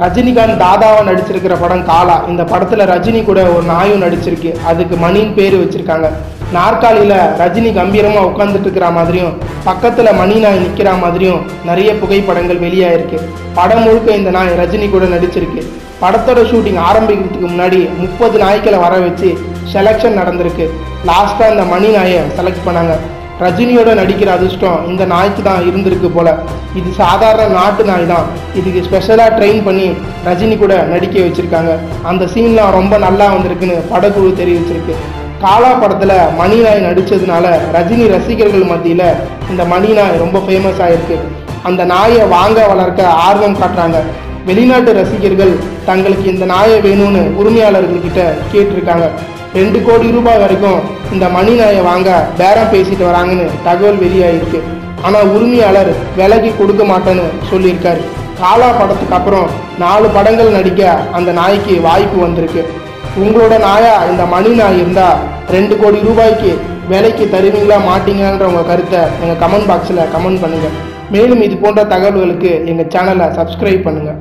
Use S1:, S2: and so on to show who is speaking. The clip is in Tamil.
S1: ரஜினிகாந்த் தாதாவை நடிச்சிருக்கிற படம் காலா. இந்த படத்தில் ரஜினி கூட ஒரு நாயும் நடிச்சிருக்கு. அதுக்கு மணின்னு பேர் வச்சுருக்காங்க. நாற்காலியில் ரஜினி கம்பீரமாக உட்காந்துட்டு இருக்கிற மாதிரியும் பக்கத்தில் மணி நாய் நிற்கிற மாதிரியும் நிறைய புகைப்படங்கள் வெளியாயிருக்கு. படம் முழுக்க இந்த நாய் ரஜினி கூட நடிச்சிருக்கு. படத்தோட ஷூட்டிங் ஆரம்பிக்கிறதுக்கு முன்னாடி முப்பது நாய்க்களை வர வச்சு செலெக்ஷன் நடந்திருக்கு. லாஸ்ட்டாக இந்த மணி நாயை செலக்ட் பண்ணாங்க. ரஜினியோட நடிக்கிற அதிர்ஷ்டம் இந்த நாய்க்கு தான் இருந்திருக்கு போல. இது சாதாரண நாட்டு நாய் தான். இதுக்கு ஸ்பெஷலாக ட்ரெயின் பண்ணி ரஜினி கூட நடிக்க வச்சுருக்காங்க. அந்த சீன்லாம் ரொம்ப நல்லா வந்திருக்குன்னு படக்குழு தெரிவிச்சிருக்கு. காலா படத்தில் மணி நாய் நடித்ததுனால ரஜினி ரசிகர்கள் மத்தியில் இந்த மணி நாய் ரொம்ப ஃபேமஸ் ஆகிருக்கு அந்த நாயை வாங்க வளர்க்க ஆர்வம் காட்டுறாங்க. வெளிநாட்டு ரசிகர்கள் தங்களுக்கு இந்த நாயை வேணும்னு உரிமையாளர்கள்கிட்ட கேட்டிருக்காங்க. ரெண்டு கோடி ரூபாய் வரைக்கும் இந்த மணி நாயை வாங்க பேரம் பேசிட்டு வராங்கன்னு தகவல் வெளியாயிருக்கு. ஆனால் உரிமையாளர் விலைக்கு கொடுக்க மாட்டேன்னு சொல்லியிருக்காரு. காலா படத்துக்கு அப்புறம் நாலு படங்கள் நடிக்க அந்த நாய்க்கு வாய்ப்பு வந்திருக்கு. உங்களோட நாயா இந்த மணி நாய் இருந்தால் ரெண்டு கோடி ரூபாய்க்கு விலைக்கு தருவீங்களா மாட்டீங்களான்ற உங்கள் கருத்தை எங்கள் கமெண்ட் பாக்ஸில் கமெண்ட் பண்ணுங்கள் மேலும் இது போன்ற தகவல்களுக்கு எங்கள் சேனலை சப்ஸ்கிரைப் பண்ணுங்கள்